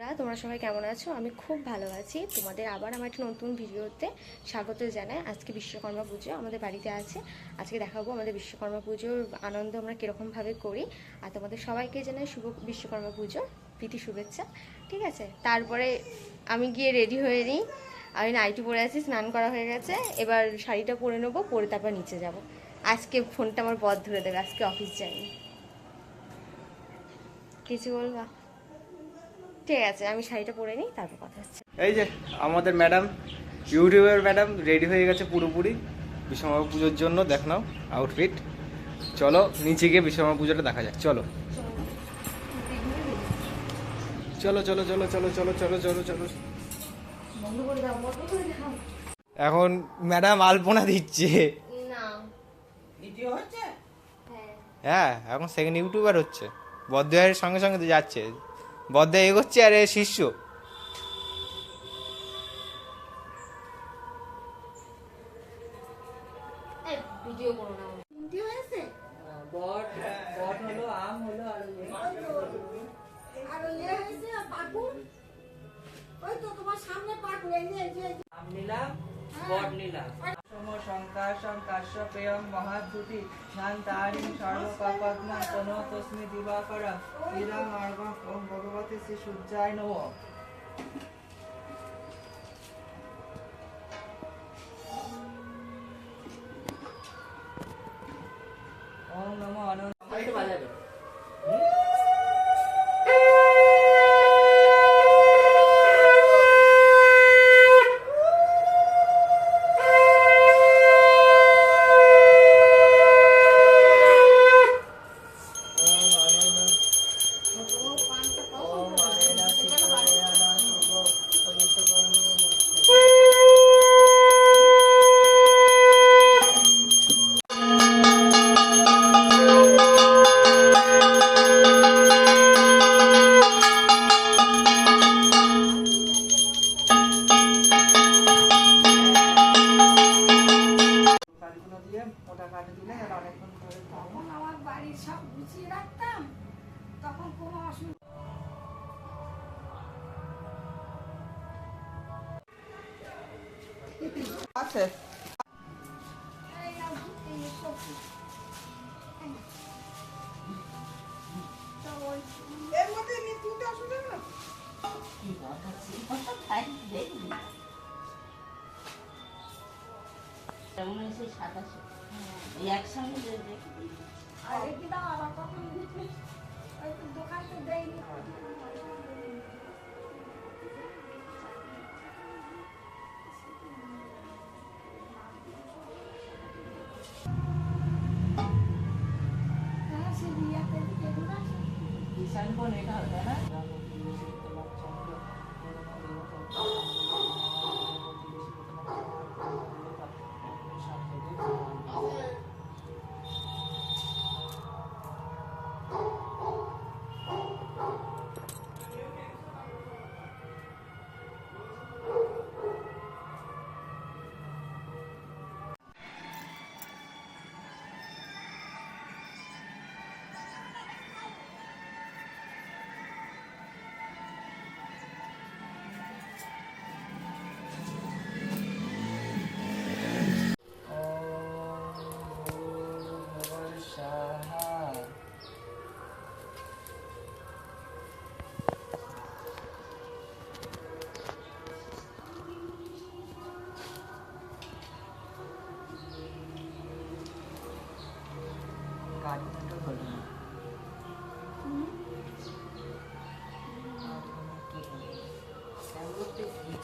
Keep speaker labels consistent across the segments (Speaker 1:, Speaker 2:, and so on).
Speaker 1: রা তোমরা সবাই কেমন আছো? আমি খুব ভালো আছি। তোমাদের আবার আমার একটা নতুন ভিডিওতে স্বাগত জানাই। আজকে বিশ্বকর্মা পুজো আমাদের বাড়িতে আছে। আজকে দেখাবো আমাদের বিশ্বকর্মা পুজোর আনন্দ আমরা কীরকমভাবে করি। আর তোমাদের সবাইকে জানাই শুভ বিশ্বকর্মা পুজো প্রীতি শুভেচ্ছা। ঠিক আছে? তারপরে আমি গিয়ে রেডি হয়ে নিই। আমি নাইটি পরে আছি, স্নান করা হয়ে গেছে। এবার শাড়িটা পরে নেব, পরে তারপর নিচে যাব। আজকে ফোনটা আমার বধ ধরে দেবে, আজকে অফিস যাইনি কিছু বলবা? ঠিক আছে? আমি শাড়িটা পরে নিই তারপর কথা হচ্ছে।
Speaker 2: এই যে আমাদের ম্যাডাম ইউটিউবের ম্যাডাম রেডি হয়ে গেছে পুরোপুরি বিশ্বকর্মা পুজোর জন্য দেখ নাও আউটফিট চলো নিচে গিয়ে বিশ্বকর্মা পুজোটা দেখা যাক চলো। চলো চলো চলো চলো চলো চলো চলো চলো। এখন ম্যাডাম আলপনা দিচ্ছে।
Speaker 1: না।
Speaker 3: দ্বিতীয় হচ্ছে?
Speaker 1: হ্যাঁ।
Speaker 2: হ্যাঁ এখন সেকেন্ড ইউটিউবার হচ্ছে। বদ্দায়ের সঙ্গে সঙ্গে তো যাচ্ছে। বদ্ধা এগোচ্ছে আর শিষ্য।
Speaker 3: নিলাম বট নিলাম। প্রিয়ম মহাদ্যুতি শান্তারিং সর্বপাপগ্ন কোন তস্মি দিবাকর ইদং মার্গ ভগবতী শ্রী সূর্যায় নব ওম নমঃ অনন্ত। বাজাবে।
Speaker 4: সব গুছিয়ে রাখতাম তখন কোনো অসুবিধা
Speaker 3: আছে। না কি কথা ছিল তাই দেখবি কেমন হয়েছে সাতাশে? একসঙ্গে
Speaker 5: দেখবে Isang boneka, ¿verdad? Kan?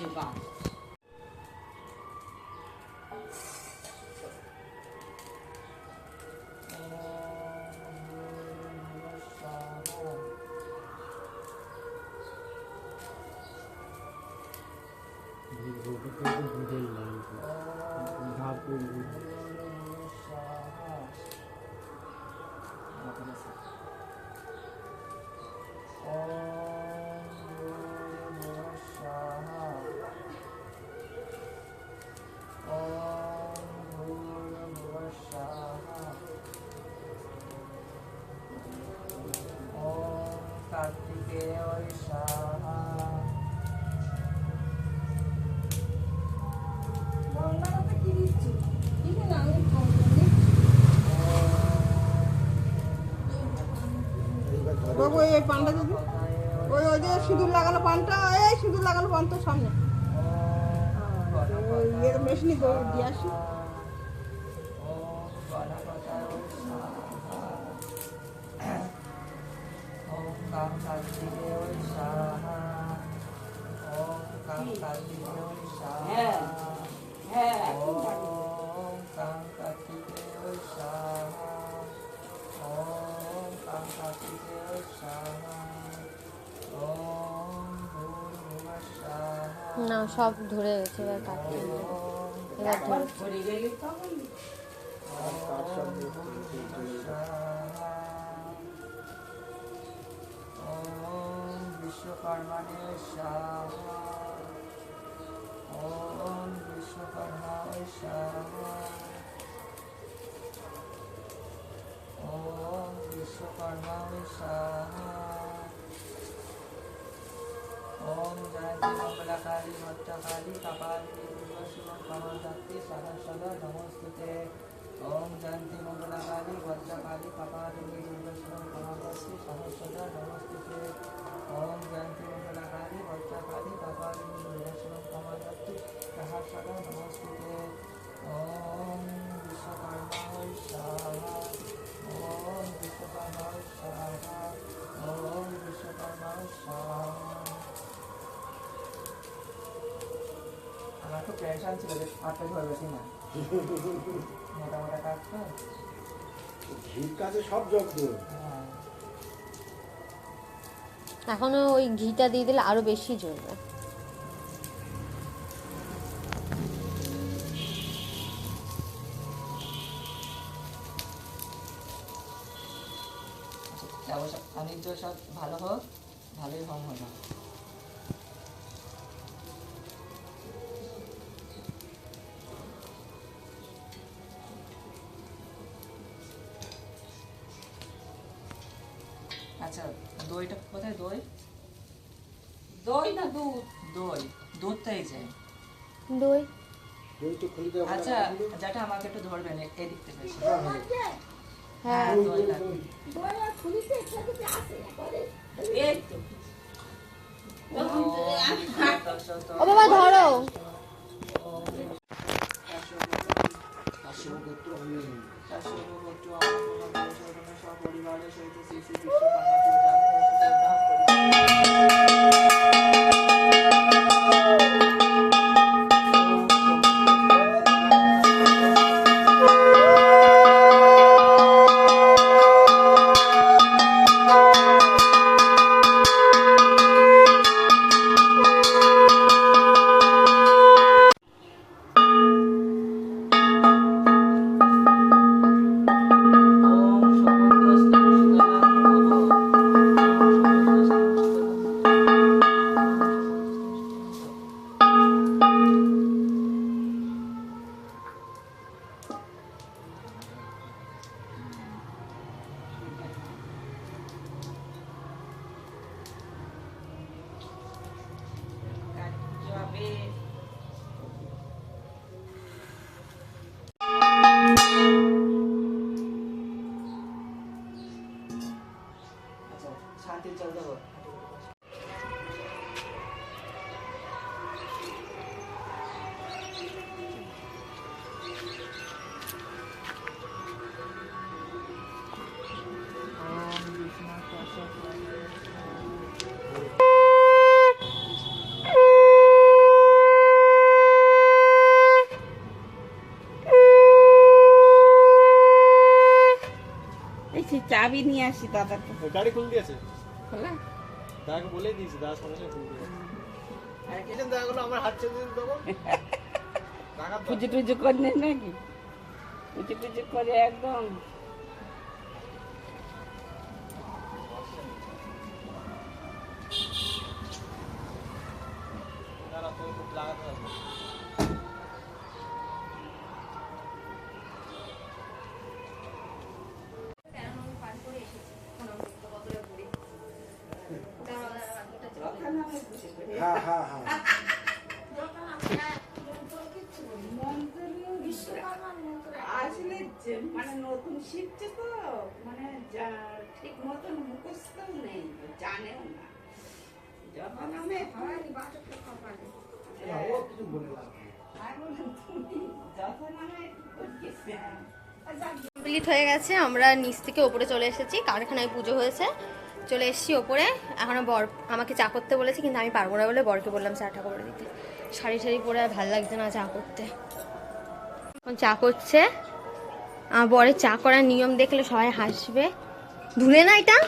Speaker 5: 就放 তো সামনে। মেশিনে দিয়ে আসি।
Speaker 1: সব ধরে গেছে এবার কাটতে। এবার
Speaker 3: বিশ্বকর্মাণে ওম বিশ্বকর্মায় ওম বিশ্বকর্মায় ओम जय देवकलाकाली भक्तकाली कपालिनी दुर्गशिवभगवती सरस्वती नमोस्तुते। ओम जयंती मंगलाकाली भद्रकाली कपालिनी दुर्गशिवभगवती सरस्वती नमोस्तुते। ओम जयंती मंगलाकाली भद्रकाली कपालिनी दुर्गशिवभगवती सहस्वती नमोस्तुते। ओम विश्वकर्मा शाला খুব টেনশন ছিল যে হাতটা ধরবে কি না কাজ তো।
Speaker 6: ঘির কাছে সব জব্দ
Speaker 3: হ্যাঁ।
Speaker 1: এখনও ওই ঘিটা দিয়ে দিলে আরও বেশি জ্বলবে।
Speaker 3: সব ভালো হোক ভালোই হম হলো কোথায় দই?
Speaker 4: দই না দুধ
Speaker 3: দই দুধটাই চাই
Speaker 1: দই।
Speaker 6: দই তো খুলিতে
Speaker 3: আচ্ছা যেটা আমাকে একটু ধরবেন এ- এদিক থেকে।
Speaker 1: হ্যাঁ
Speaker 3: হ্যাঁ। দই লাগবে।
Speaker 4: দই করে এই তো।
Speaker 1: ও বাবা ধরো।
Speaker 3: পরিবারের সহিত শ্রী
Speaker 4: চাবি নিয়ে আসি দাদা তো
Speaker 2: গাড়ি খুলে দিয়েছে
Speaker 4: খোলা?
Speaker 2: দাদাকে বলে দিয়েছি দাদা সঙ্গে সঙ্গে খুলে দিয়েছে হ্যাঁ। কিছু দেখা গেলো আমার হাত ছেড়ে দেবো
Speaker 4: পুজো টুজো করে নেই নাকি? পুজো টুজো করে একদম। নতুন শিখছে তো মানে ঠিক মতন মুখস্থ নেই জানেও না।
Speaker 3: যখন আমি
Speaker 1: কমপ্লিট হয়ে। গেছে আমরা নিচ থেকে ওপরে চলে এসেছি কারখানায় পুজো হয়েছে। চলে এসেছি ওপরে এখনও বর আমাকে চা করতে বলেছে কিন্তু আমি পারব না বলে বরকে বললাম চাটা করে দিতে। শাড়ি শাড়ি পরে আর ভালো লাগছে না চা করতে। এখন চা করছে আমার বরের চা করার নিয়ম দেখলে সবাই হাসবে। ধুলে না এটা?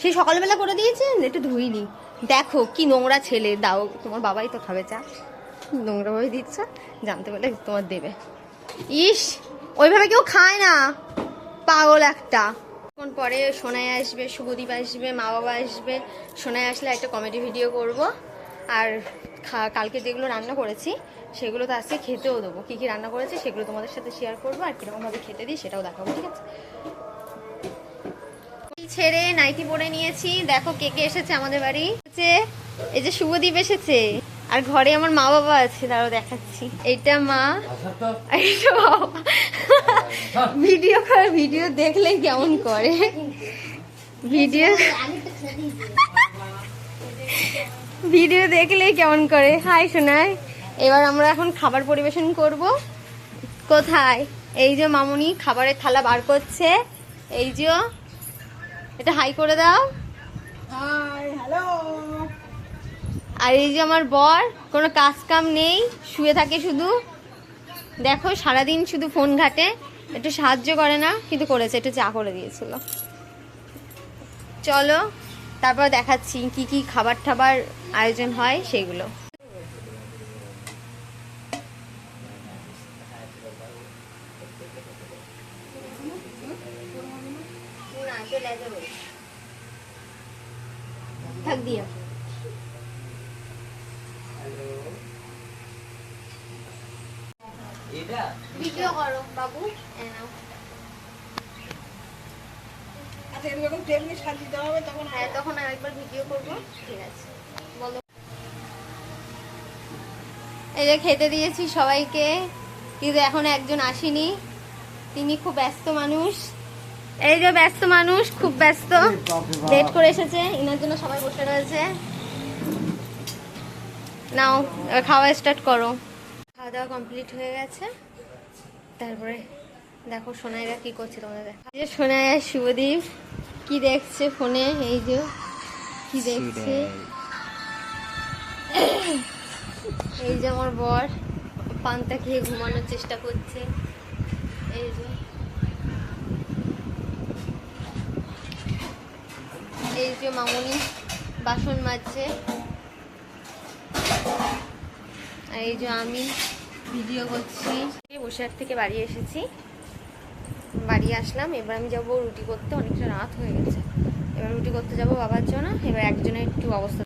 Speaker 1: সে সকালবেলা করে দিয়েছে? একটু ধুইনি। দেখো কি নোংরা ছেলে। দাও, তোমার বাবাই তো খাবে চা। নোংরা নোংরাভাবে দিচ্ছ, জানতে পারলে তোমার দেবে। ইস, ওইভাবে কেউ খায় না। পাগল একটা। কোন পরে সোনায় আসবে, শুভদীপ আসবে, মা বাবা আসবে। সোনায় আসলে একটা কমেডি ভিডিও করব। আর কালকে যেগুলো রান্না করেছি সেগুলো তো আজকে খেতেও দেবো। কী কী রান্না করেছি সেগুলো তোমাদের সাথে শেয়ার করব আর কীরকমভাবে খেতে দিই সেটাও দেখাবো ঠিক আছে? এই ছেড়ে নাইটি পরে নিয়েছি। দেখো কে কে এসেছে আমাদের বাড়ি। হচ্ছে এই যে শুভদীপ এসেছে। আর ঘরে আমার মা বাবা আছে তারও দেখাচ্ছি। এটা মা। বাবা। ভিডিও করে ভিডিও দেখলে কেমন করে? ভিডিও ভিডিও দেখলেই কেমন করে? হাই শোনায় এবার আমরা এখন খাবার পরিবেশন করব। কোথায়? এই যে মামুনি খাবারের থালা বার করছে। এই যে এটা হাই করে দাও। আর এই যে আমার বর কোনো কাজ কাম নেই শুয়ে থাকে শুধু। দেখো সারাদিন শুধু ফোন ঘাটে। একটু সাহায্য করে না কিন্তু করেছে একটু চা করে দিয়েছিল। চলো তারপর দেখাচ্ছি কি কি খাবার টাবার আয়োজন হয় সেগুলো। থাক দিয়া। ভিডিও করো বাবু। নাও।
Speaker 5: আচ্ছা এরকম টেবিলে সাজিয়ে দিতে হবে তখন
Speaker 1: হ্যাঁ তখন আরেকবার ভিডিও করব। ঠিক আছে। বলো। এই যে খেতে দিয়েছি সবাইকে। কিন্তু এখন একজন আসেনি। তিনি খুব ব্যস্ত মানুষ। এই যে ব্যস্ত মানুষ খুব ব্যস্ত। লেট করে এসেছে। ইনার জন্য সবাই বসে রয়েছে। নাও খাওয়া স্টার্ট করো। খাওয়া দাওয়া কমপ্লিট হয়ে গেছে। তারপরে দেখো সোনাইরা কি করছে তোমাদের সোনাই আর শুভদীপ। কি দেখছে ফোনে? এই যে কি দেখছে? এই যে আমার বর পান্তা খেয়ে ঘুমানোর চেষ্টা করছে। এই যে। এই যে মামুনি বাসন মাজছে। আর এই যে আমি ভিডিও করছি। বসিরহাট থেকে বাড়ি এসেছি। বাড়ি আসলাম, এবার আমি যাব রুটি করতে, অনেকটা রাত হয়ে গেছে। এবার রুটি করতে যাব বাবার জন্য, এবার একজনের একটু অবস্থা